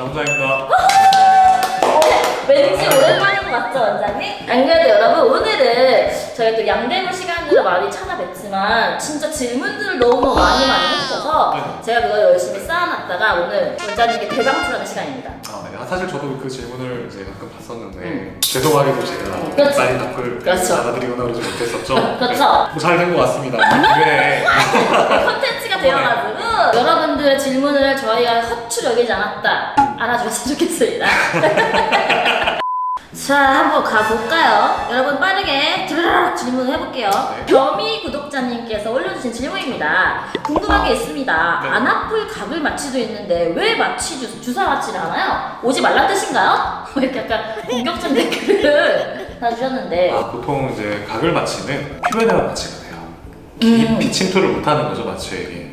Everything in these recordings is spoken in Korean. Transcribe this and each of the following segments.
남자입니다. 왠지 오랜만인 것 같죠, 원장님? 안 그래도 여러분, 오늘은 저희 또 양대문 시간으로 많이 찾아뵀지만, 진짜 질문들을 너무 많이 많이 해주셔서, 네. 제가 그걸 열심히 쌓아놨다가, 오늘 원장님께 대방출하는 시간입니다. 아, 네. 아, 사실 저도 그 질문을 이제 가끔 봤었는데 죄송하게도 제가 음. 그렇죠. 많이 답글 그렇죠. 받아드리거나 그러지 못했었죠. 그렇죠. 뭐잘된 것 같습니다. 네. 컨텐츠가 되어가지고, 여러분들의 질문을 저희가 허출 여기지 않았다. 알아주셨으면 좋겠습니다. 자, 한번 가볼까요? 여러분 빠르게 드르륵 질문을 해볼게요. 네. 겸이 구독자님께서 올려주신 질문입니다. 궁금한 게 있습니다. 네. 안 아플 각을 마취도 있는데 왜 마취 주, 주사 마취를 하나요? 오지 말란 뜻인가요? 이렇게 약간 공격적인 댓글을 달아주셨는데 아, 보통 이제 각을 마취는 피부에다가 마취가 돼요. 음. 깊이 침투를 못하는 거죠 마취액이.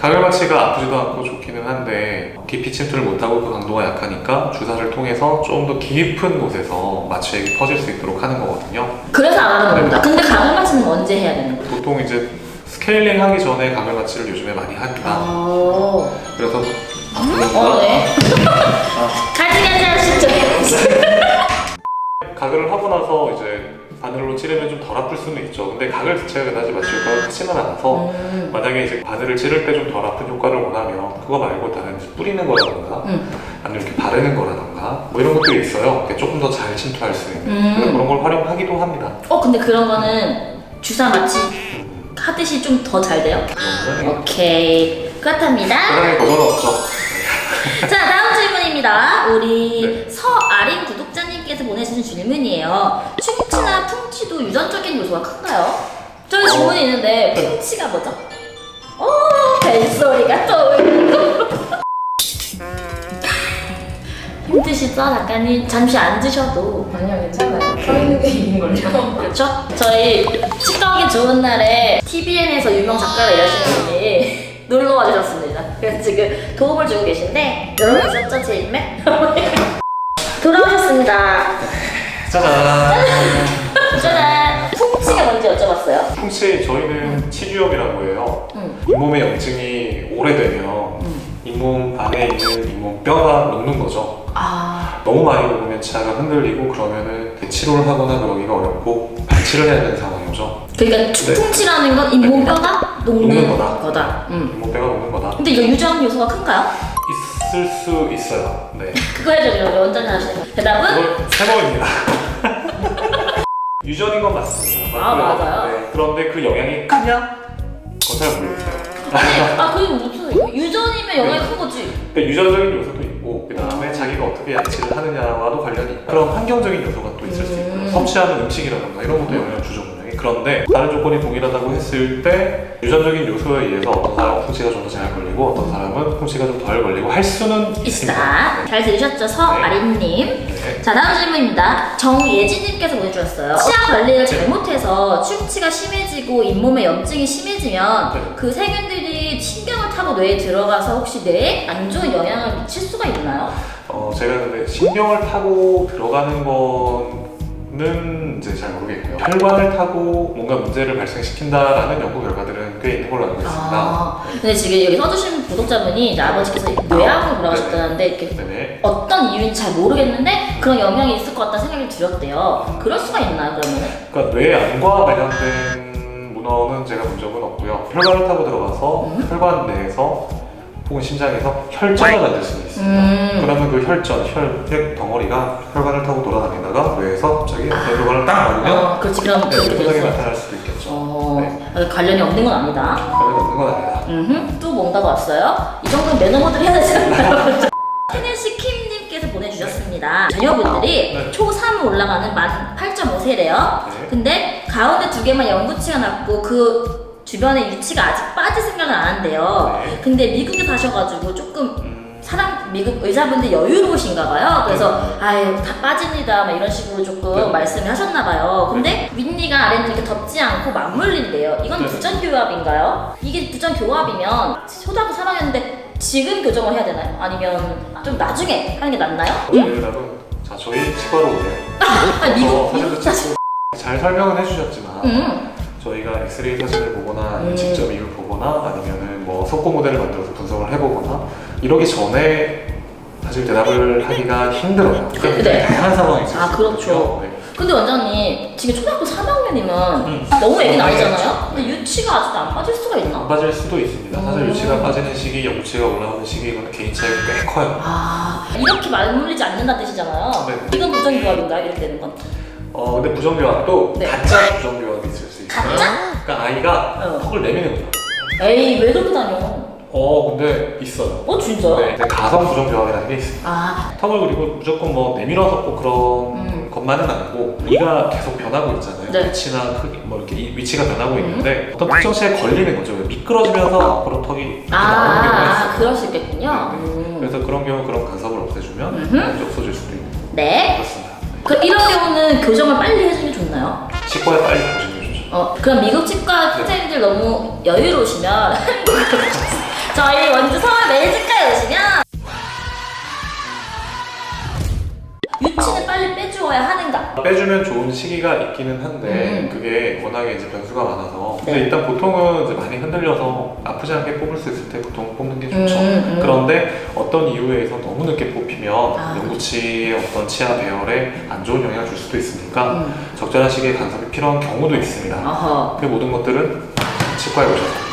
각을 마취가 아프지도 않고 좋기는 한데 깊이 침투를 못하고 그 강도가 약하니까 주사를 통해서 좀 더 깊은 곳에서 마취액이 퍼질 수 있도록 하는 거거든요. 그래서 안 하는 네. 겁니다. 근데 각을 마취는 언제 해야 되는 거예요? 보통 이제 스케일링 하기 전에 각을 마취를 요즘에 많이 합니다. 아, 그래서 어, 네. 가지 가지 하시죠. 각을 하고 나서 이제 바늘로 찌르면 좀 덜 아플 수는 있죠. 근데 각을 자체가 그다지 마취 효과가 크지는 않아서 음, 만약에 이제 바늘을 찌를 때 좀 덜 아픈 효과를 원하면 그거 말고 다른 뿌리는 거라던가 음. 아니면 이렇게 바르는 거라던가 뭐 이런 것들이 있어요. 조금 더 잘 침투할 수 있는 음. 그런 걸 활용하기도 합니다. 어, 근데 그런 거는 주사 마취 하듯이 좀 더 잘 돼요? 오케이. 그렇답니다. 세상에 버전은 없죠. 자, 다음 질문입니다. 우리 서아린 구독자 님께서 보내주신 질문이에요. 충치나 풍치도 유전적인 요소가 큰가요? 저기 질문이 있는데 풍치가 뭐죠? 오, 벨소리가 떠오르는 힘드시죠? 작가님 잠시 앉으셔도 아니요 괜찮아요. 서 있는 게 있는 걸요. 그렇죠? 저희 오기 좋은 날에 TVN에서 유명 작가가 일하시는 분이 놀러 와주셨습니다. 그래서 지금 도움을 주고 계신데 여러분 있었죠? 제 인맥? 돌아오셨습니다. 짜잔. 여쭤봤어요. 풍치 저희는 치주염이라고 해요. 음. 잇몸의 염증이 오래되면 음. 잇몸 안에 있는 잇몸 뼈가 녹는 거죠. 아, 너무 많이 녹으면 치아가 흔들리고 그러면은 치료를 하거나 그러기가 어렵고 발치를 해야 되는 상황이죠. 그러니까 네. 풍치라는 건 잇몸뼈가 녹는, 녹는 거다. 거다. 음. 잇몸 뼈가 녹는 거다. 근데 이거 유전 요소가 큰가요? 있을 수 있어요. 네. 그거 해줘요. 원장님 하시는 거. 대답은? 그걸 세 번입니다. 유전인 건 맞습니다. 아. 맞아요. 네. 그런데 그 영향이 크냐? 그건 잘 모르겠어요. 아, 그게 무슨, 유전이면 영향이 큰 거지. 그러니까 유전적인 요소도 있고 그 다음에 자기가 어떻게 양치를 하느냐와도 관련이 있고 그런 환경적인 요소가 또 있을 수 있고요 음. 섭취하는 음식이라던가 이런 것도 영향을 주죠 그런데 다른 조건이 동일하다고 했을 때 유전적인 요소에 의해서 어떤 사람은 풍치가 좀 더 잘 걸리고 어떤 사람은 풍치가 좀 덜 걸리고 할 수는 있습니다 있다. 잘 들으셨죠? 서아린님. 네. 자, 다음 질문입니다. 정예진님께서 보내주셨어요. 치아 관리를 잘못해서 충치가 심해지고 잇몸에 염증이 심해지면 네. 그 세균들이 신경을 타고 뇌에 들어가서 혹시 뇌에 안 좋은 영향을 미칠 수가 있나요? 어, 제가 근데 신경을 타고 들어가는 거 는 이제 잘 모르겠고요 혈관을 타고 뭔가 문제를 발생시킨다라는 연구 결과들은 꽤 있는 걸로 알고 있습니다 아, 근데 지금 여기 써주신 구독자분이 이제 아버지께서 뇌암으로 돌아가셨다는데 이렇게 네네 어떤 이유인지 잘 모르겠는데 그런 영향이 있을 것 같다는 생각이 들었대요. 그럴 수가 있나요, 그러면은? 그러니까 뇌암과 관련된 문헌은 제가 본 적은 없고요. 혈관을 타고 들어가서 음. 혈관 내에서 혹은 심장에서 혈전을 만들 수는 있습니다. 음. 그러면 그 혈전, 혈액 덩어리가 혈관을 타고 돌아다니다가 뇌에서 갑자기 혈관을 딱 막으면 어, 그렇지. 그럼 네, 그렇게 됐어. 나타날 수도 있겠죠. 어, 네. 아, 관련이 없는 건 아니다. 관련이 없는 건 아니다. 음흠. 또 뭔가가 왔어요? 이 정도는 매너모드를 해야 되지 않나요? 테네시 킴님께서 보내주셨습니다. 자녀분들이 네. 초3 올라가는 만 8.5세래요. 네. 근데 가운데 두 개만 영구치가 났고 그 주변에 유치가 아직 빠질 생각을 안 한대요. 네. 근데 미국에 가셔가지고 조금 음, 사람 미국 의사분들 여유로우신가 봐요. 그래서 네. 아유 다 빠집니다. 막 이런 식으로 조금 네. 말씀을 하셨나 봐요. 근데 윗니가 아랫니 이렇게 덮지 않고 맞물린대요. 이건 네. 부전 교합인가요? 이게 부전 교합이면 초등학교 3학년인데 지금 교정을 해야 되나요? 아니면 좀 나중에 하는 게 낫나요? 저희 여러분, 자 저희 치과로 오세요. 아 미국 어, 찍고 잘 설명은 해주셨지만 음. 저희가 엑스레이 사진을 보거나 음. 직접 이을 보거나 아니면은 뭐 석고 모델을 만들어서 분석을 해보거나 이러기 전에 사실 대답을 하기가 힘들어요. 그러니까 네. 다양한 상황이 있을 아, 수 그렇죠. 있거든요. 네. 근데 원장님 지금 초등학교 3학년이면 음. 너무 애기 너무 나이잖아요? 근데 유치가 아직도 안 빠질 수가 안 있나? 빠질 수도 있습니다. 사실 음. 유치가 빠지는 시기, 영치가 올라오는 시기 이건 개인 차이가 꽤 커요. 아 이렇게 맞물리지 않는다는 뜻이잖아요 네. 이건 부정교합인가요? 이렇게 되는 건? 어 근데 부정교합도 네. 가짜 부정교합이 있을 수 있어요. 가짜? 그러니까 아이가 어. 턱을 내미는 거예요. 에이 왜 그렇게 다녀? 어 근데 있어요. 어 진짜요? 네, 근데 가성 부정교합이라는 게 있어요. 아 턱을 그리고 무조건 뭐 내밀어서 꼭 그런 음. 것만은 아니고 이가 계속 변하고 있잖아요. 네. 위치나 크기 뭐 이렇게 이 위치가 변하고 음. 있는데 어떤 특정 시에 걸리는 거죠. 미끄러지면서 앞으로 턱이 이렇게 나오는 경우가 아, 있어요. 그럴 수 있겠군요 네, 네. 음. 그래서 그런 경우 그런 간섭을 없애주면 음흠. 없어질 수도 있고 네 그렇습니다. 네. 그 이런 경우는 교정을 빨리 해주는 게 좋나요? 치과에 빨리 가시는 게 좋죠. 어 그럼 미국 치과 선생님들 너무 여유로우시면 한국으로 저희 원주 서울 메이지과에 오시면 유치는 빨리 빼주어야 하는가? 빼주면 좋은 시기가 있기는 한데 음. 그게 워낙에 이제 변수가 많아서 네. 근데 일단 보통은 이제 많이 흔들려서 아프지 않게 뽑을 수 있을 때 보통 뽑는 게 좋죠. 음, 음. 그런데 어떤 이유에서 너무 늦게 뽑히면 아, 연구치의 어떤 치아 배열에 안 좋은 영향을 줄 수도 있으니까 음. 적절한 시기에 간섭이 필요한 경우도 있습니다. 어허. 그 모든 것들은 치과에 오셔서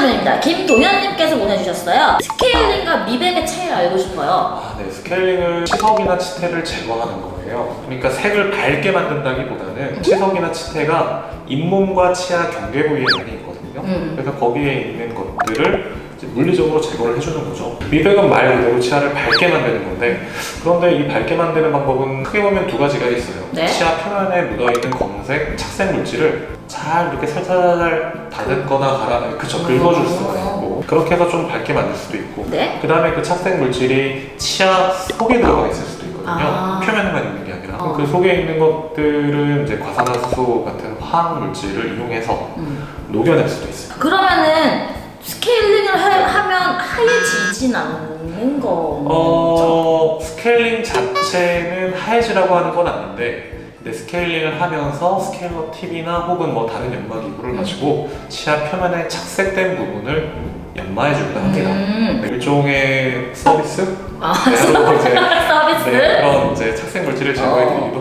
질문입니다. 김동현님께서 보내주셨어요. 스케일링과 미백의 차이를 알고 싶어요. 아, 네. 스케일링은 치석이나 치태를 제거하는 거예요. 그러니까 색을 밝게 만든다기보다는 치석이나 치태가 잇몸과 치아 경계 부위에 많이 있거든요. 음. 그래서 거기에 있는 것들을 물리적으로 제거를 해주는 거죠. 미백은 말 그대로 치아를 밝게 만드는 건데 그런데 이 밝게 만드는 방법은 크게 보면 두 가지가 있어요. 네. 치아 표면에 묻어있는 검은색 착색 물질을 잘 이렇게 살살 다듬거나 갈아, 그쵸, 긁어줄 수가 있고 그렇게 해서 좀 밝게 만들 수도 있고 네. 그 다음에 그 착색 물질이 치아 속에 들어가 있을 수도 있거든요. 아. 표면에만 있는 게 아니라 어. 그 속에 있는 것들은 이제 과산화수소 같은 화학 물질을 이용해서 음. 녹여낼 수도 있어요. 그러면은 스케일링을 하, 하면 하얘지진 않는 거. 어, 스케일링 자체는 하얘지라고 하는 건 아닌데 근데 스케일링을 하면서 스케일러 팁이나 혹은 뭐 다른 연마 기구를 가지고 치아 표면에 착색된 부분을 연마해주기도 합니다. 음. 네, 일종의 서비스? 아, 네, 서비스. 네, 그런 이제 착색 물질을 제거해드리기도.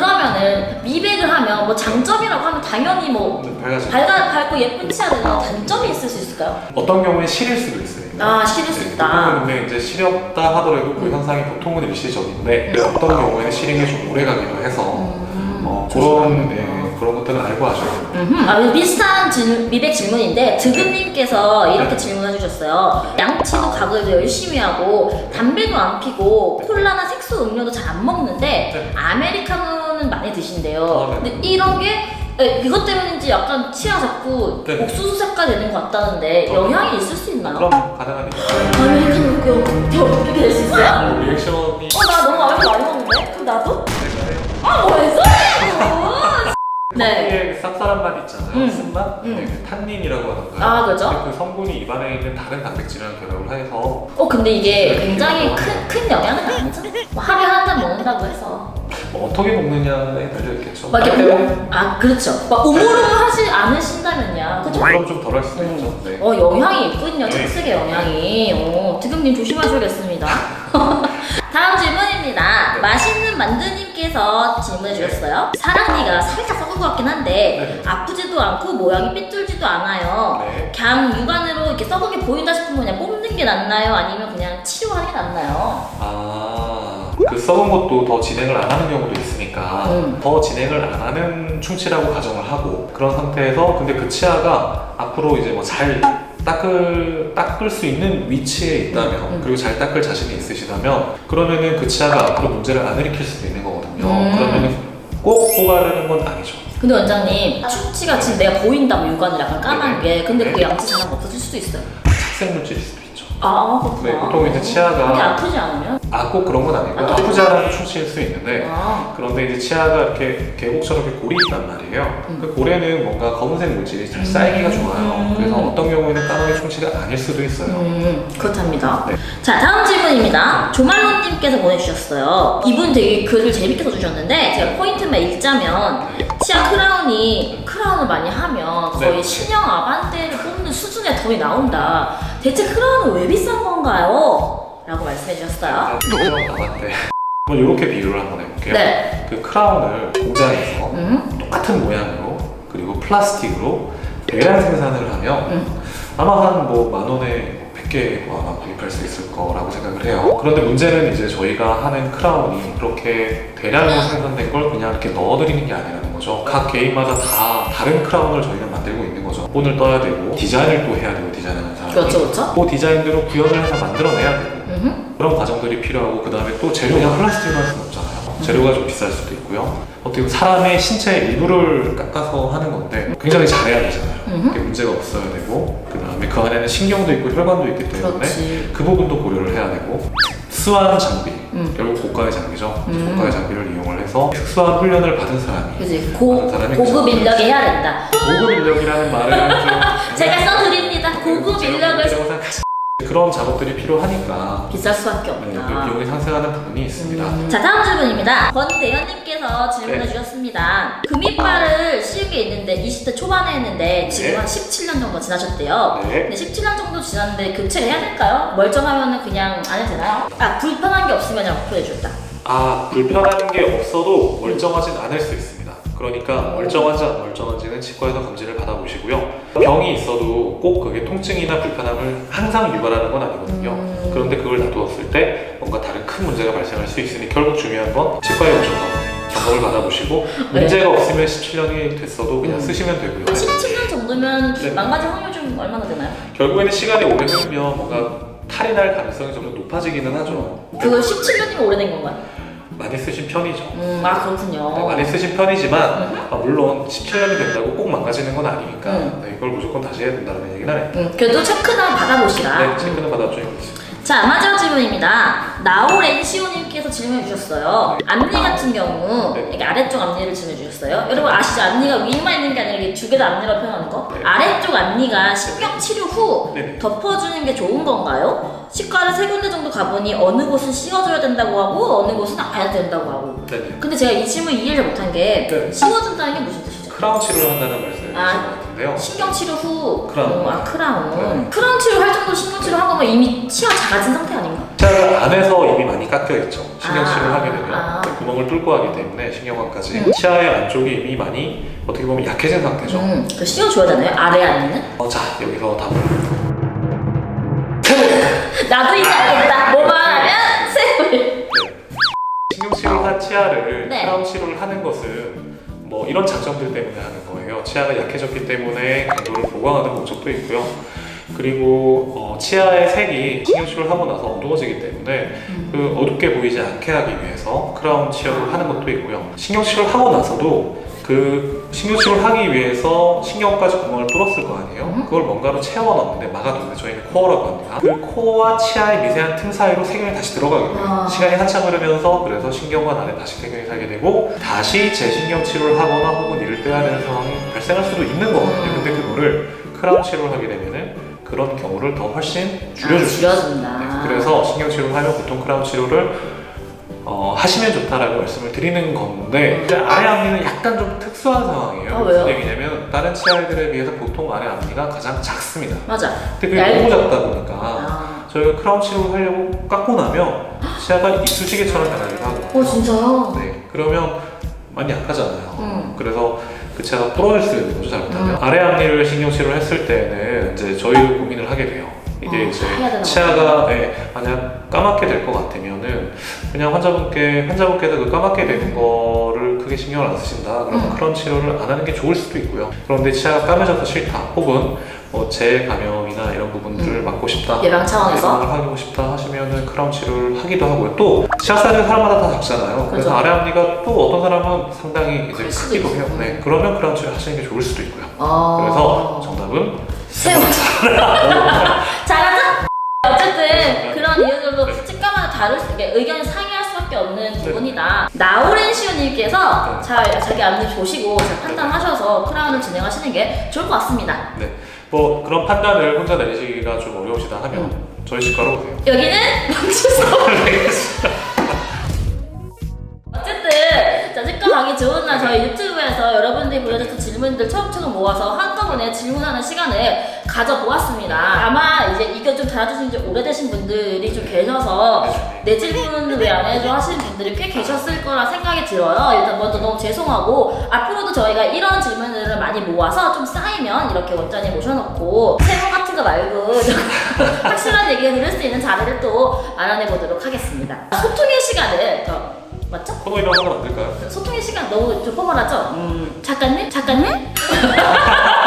그러면은 미백을 하면 뭐 장점이라고 하면 당연히 뭐 네, 밝아지 밝아 밝고 예쁜 치아 되는 단점이 있을 수 있을까요? 어떤 경우에 시릴 수도 있어요. 아, 시릴 수 네, 있다. 근데 이제 시렸다 하더라도 그 현상이 보통은 일시적인데 음. 어떤 경우에는 시링이 좀 오래 가기도 해서 음. 어, 그런 네, 그런 것들은 알고 하셔야 돼요. 아, 비슷한 질, 미백 질문인데 드금님께서 이렇게 질문해 주셨어요. 양치도 가글도 열심히 하고 담배도 안 피고 콜라나 색소 음료도 잘 안 먹는데 네. 아메리카노 는 많이 드신대요. 아, 네. 근데 이런 게 에, 이것 때문인지 약간 치아 자꾸 네. 옥수수 색깔 되는 것 같다는데 어. 영향이 있을 수 있나요? 그럼 가능하니까. 아메리카노 먹고 이렇게 될 수 있어요? 뭐 리액션이 어 나 너무 아메리카노 많이 먹는데? 그럼 나도? 되잖아요. 아뭔 소리야 네. 커피에 쌉쌀한 맛 있잖아요. 음. 쓴맛? 음. 네, 그 탄닌이라고 하던가요? 아, 그죠? 근데 그 성분이 입안에 있는 다른 단백질이랑 결합을 해서 어 근데 이게 굉장히 큰, 큰 영향은 아니죠? 뭐 하루에 한 잔 먹는다고 해서 뭐 어떻게 먹느냐에 달려 있겠죠. 막 이렇게 네. 오, 아 그렇죠 막 우물우물하지 않으신다면요 그죠? 그럼 좀 덜할 수도 있죠. 음. 네. 어 영향이 있군요 네. 착색의 영향이 어, 지금님 조심하셔야겠습니다 다음 질문입니다 네. 맛있는 만두님께서 질문해 주셨어요 사랑니가 살짝 썩은 것 같긴 한데 네. 아프지도 않고 모양이 삐뚤지도 않아요 네. 그냥 육안으로 이렇게 썩은 게 보인다 싶으면 그냥 뽑는 게 낫나요? 아니면 그냥 치료하는 게 낫나요? 아, 그 썩은 것도 더 진행을 안 하는 경우도 있으니까 음. 더 진행을 안 하는 충치라고 가정을 하고 그런 상태에서 근데 그 치아가 앞으로 이제 뭐 잘 닦을 닦을 수 있는 위치에 있다면 음. 그리고 잘 닦을 자신이 있으시다면 그러면은 그 치아가 앞으로 문제를 안 일으킬 수도 있는 거거든요. 음. 그러면은 꼭 뽑아내는 건 아니죠. 근데 원장님 충치가 지금 내가 보인다고 육안을 약간 까만 게 근데 네. 그게 양치 잘하면 없어질 수도 있어요 착색 물질일 수도 있죠. 아 그렇구나 네, 보통 이제 근데 치아가 아프지 않으면? 아 꼭 그런 건 아니고 아, 아프지 않아도 충치일 수 있는데 아 그런데 이제 치아가 이렇게 계곡처럼 이렇게 골이 있단 말이에요. 음. 그 골에는 뭔가 검은색 물질이 잘 쌓이기가 좋아요. 음. 그래서 어떤 경우에는 까마귀 충치가 아닐 수도 있어요. 음, 그렇답니다. 네. 자, 다음 질문입니다. 조말론님께서 보내주셨어요. 이분 되게 글을 재밌게 써주셨는데, 제가 포인트만 읽자면, 치아 크라운이, 크라운을 많이 하면 거의 네. 신형 아반떼를 뽑는 수준의 돈이 나온다. 대체 크라운은 왜 비싼 건가요? 라고 말씀해 주셨어요. 좀 남았대. 한번 이렇게 비유를 한번 해볼게요. 네. 그 크라운을 공장에서 음? 똑같은 모양으로 그리고 플라스틱으로 대량 생산을 하면 음. 아마 한 뭐 만 원에 100개 뭐 아마 구입할 수 있을 거라고 생각을 해요. 그런데 문제는 이제 저희가 하는 크라운이 그렇게 대량으로 생산된 걸 그냥 이렇게 넣어드리는 게 아니라는 거죠. 각 개인마다 다 다른 크라운을 저희는 만들고 있는 거죠. 본을 떠야 되고 디자인을 또 해야 되고 디자인하는 사람이 그렇죠, 그렇죠. 그 디자인대로 구현을 해서 만들어내야 되고 음. 그런 과정들이 필요하고 그 다음에 또 재료 그냥 플라스틱으로 할 수는. 재료가 좀 비쌀 수도 있고요. 어떻게 보면 사람의 신체 일부를 깎아서 하는 건데 굉장히 잘해야 되잖아요. 음흠. 그게 문제가 없어야 되고 그 다음에 그 안에는 신경도 있고 혈관도 있기 때문에 그렇지. 그 부분도 고려를 해야 되고 특수한 장비, 음. 결국 고가의 장비죠. 음. 고가의 장비를 이용을 해서 특수한 훈련을 받은 사람이 그지 고, 사람이 고급 그죠. 인력이 해야 된다. 고급 인력이라는 말을 좀 제가 써드립니다. 고급 제가 인력을. 그런 작업들이 필요하니까 비쌀 수밖에 네, 그 없다. 비용이 상승하는 부분이 있습니다. 음. 자 다음 질문입니다. 권대현님께서 질문해 네. 주셨습니다. 금이빨을 씌운 게 있는데 20대 초반에 했는데 지금 네. 한 17년 정도 지나셨대요. 네. 근데 17년 정도 지났는데 교체를 해야 될까요? 멀쩡하면 그냥 안 해도 되나요? 아 불편한 게 없으면 그냥 오픈해 줬다. 아 불편한 게 없어도 멀쩡하진 않을 수 있습니다. 그러니까 멀쩡한지 안 멀쩡한지는 치과에서 감지를 받아보시고요. 병이 있어도 꼭 그게 통증이나 불편함을 항상 유발하는 건 아니거든요. 음. 그런데 그걸 놔두었을 때 뭔가 다른 큰 문제가 발생할 수 있으니 결국 중요한 건 치과에 오셔서 점검을 받아보시고 문제가 없으면 17년이 됐어도 그냥 음. 쓰시면 되고요. 17년 정도면 네. 망가질 확률 좀 얼마나 되나요? 결국에는 시간이 오래 흐르면 뭔가 탈이 날 가능성이 좀더 높아지기는 하죠. 그거 17년이면 오래된 건가요? 많이 쓰신 편이죠. 음, 아 그렇군요. 네, 많이 쓰신 편이지만 아, 물론 17년이 된다고 꼭 망가지는 건 아니니까 음. 네, 이걸 무조건 다시 해야 된다는 얘기는 안 해요. 음, 그래도 체크는 받아보시라. 네, 체크는 받아줘야 자, 마지막 질문입니다. 나오렌시오님께서 질문해 주셨어요. 앞니 같은 경우, 네. 이게 아래쪽 앞니를 질문해 주셨어요. 여러분 아시죠? 앞니가 위만 있는 게 아니라 이게 두개 다 앞니로 표현하는 거? 네. 아래쪽 앞니가 신경 치료 후 네네. 덮어주는 게 좋은 건가요? 치과를 세 군데 정도 가보니 어느 곳은 씌워줘야 된다고 하고 어느 곳은 안 해도 된다고 하고. 네네. 근데 제가 이 질문 이해를 못한 게 네. 씌워준다는 게 무슨 뜻이죠? 크라운 치료를 한다는 말씀을 아. 주신 것 같은데요. 신경 치료 후 크라운. 어, 아 크라운 네. 크라운 치료 할 정도 신경 치료 한 거면 이미 치아 작아진 상태 아닌가? 치아가 안에서 이미 많이 깎여 있죠. 신경 아. 치료를 하게 되면 아. 구멍을 뚫고 하기 때문에 신경관까지 음. 치아의 안쪽이 이미 많이 어떻게 보면 약해진 상태죠. 음, 그 씌워줘야 되나요? 아래 아니는? 어, 자 여기서 답을 나도 이제 알겠다. 뭐만 하면 세월. 신경 치료를 한 치아를 네. 크라운 치료를 하는 것은 뭐 이런 장점들 때문에 하는 거예요. 치아가 약해졌기 때문에 강도를 보강하는 목적도 있고요. 그리고 어, 치아의 색이 신경 치료를 하고 나서 어두워지기 때문에 그 어둡게 보이지 않게 하기 위해서 크라운 치료를 하는 것도 있고요. 신경 치료를 하고 나서도 그 신경 치료를 하기 위해서 신경까지 구멍을 뚫었을 거 아니에요. 음. 그걸 뭔가로 채워 넣는데 막아두는데 저희는 코어라고 합니다. 그 코와 치아의 미세한 틈 사이로 세균이 다시 들어가게 돼요. 아. 시간이 한참 흐르면서 그래서 신경관 안에 다시 세균이 살게 되고 다시 재신경 치료를 하거나 혹은 이를 빼야 되는 상황이 발생할 수도 있는 거거든요. 근데 그거를 크라운 치료를 하게 되면은 그런 경우를 더 훨씬 줄여줄 아, 수 있어요. 줄여준다. 네, 그래서 신경 치료를 하면 보통 크라운 치료를 어, 하시면 좋다라고 말씀을 드리는 건데 이제 아래 앞니는 약간 좀 특수한 상황이에요. 아, 왜요? 무슨 얘기냐면 다른 치아들에 비해서 보통 아래 앞니가 가장 작습니다. 맞아. 근데 그게. 너무 작다 보니까 아. 저희가 크라운 치료를 하려고 깎고 나면 치아가 이쑤시개처럼 변하기도 하고 어 진짜요? 네, 그러면 많이 약하잖아요. 음. 그래서 그 치아가 부러질 수 있는 거죠, 잘못하면. 음. 아래 앞니를 신경 치료를 했을 때는 이제 저희도 고민을 하게 돼요. 이게 어, 이제 치아가 네, 만약 까맣게 될 것 같으면은 그냥 환자분께 환자분께서 그 까맣게 되는 거를 크게 신경을 안 쓰신다. 그러면 음. 그런 치료를 안 하는 게 좋을 수도 있고요. 그런데 치아가 까매져서 싫다. 혹은 뭐 재감염이나 이런 부분들을 막고 싶다. 예방 차원에서? 예방을 하고 싶다 하시면은 크라운 치료를 하기도 하고요. 또 치아 사이즈는 사람마다 다 작잖아요. 그래서 그죠. 아래 앞니가 또 어떤 사람은 상당히 이제 크기도. 해요. 네, 그러면 크라운 치료 하시는 게 좋을 수도 있고요. 어. 그래서 정답은. 잘하자. 어쨌든 그런 이유들도 치과마다 다를 수, 이게 의견이 상이할 수밖에 없는 부분이다. 나오렌시오님께서 잘 자기 앞니 보시고 잘 판단하셔서 크라운을 진행하시는 게 좋을 것 같습니다. 네, 뭐 그런 판단을 혼자 내리시기가 좀 어려우시다 하면 저희 치과로 오세요. 여기는 멈추소. 어쨌든 자 치과 가기 좋은 날 저희 유튜브에서 여러분들이 보내주신 질문들 차곡차곡 모아서 한꺼번에 질문하는 시간을 가져보았습니다. 아마 이제 이거 좀 달아주신 지 오래되신 분들이 좀 계셔서 내 질문 왜안 해줘 하시는 분들이 꽤 계셨을 거라 생각이 들어요. 일단 먼저 너무 죄송하고 앞으로도 저희가 이런 질문들을 많이 모아서 좀 쌓이면 이렇게 원장님 모셔놓고 세모 같은 거 말고 좀 확실한 얘기를 들을 수 있는 자리를 또 마련해 보도록 하겠습니다. 소통의 시간을 저 맞죠? 코너 이름 하나 만들까요? 소통의 시간 너무 좀 포멀하죠? 음, 작가님? 작가님?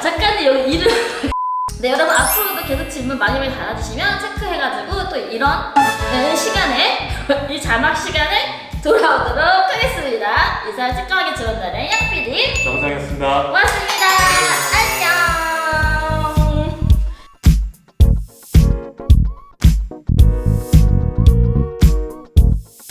작가님 여기 이름. 네 여러분 앞으로도 계속 질문 많이 많이 달아주시면 체크해가지고 또 이런 네, 시간에 이 자막 시간에 돌아오도록 하겠습니다. 이상 치과하게 지원단의 양PD 영상이었습니다. 고맙습니다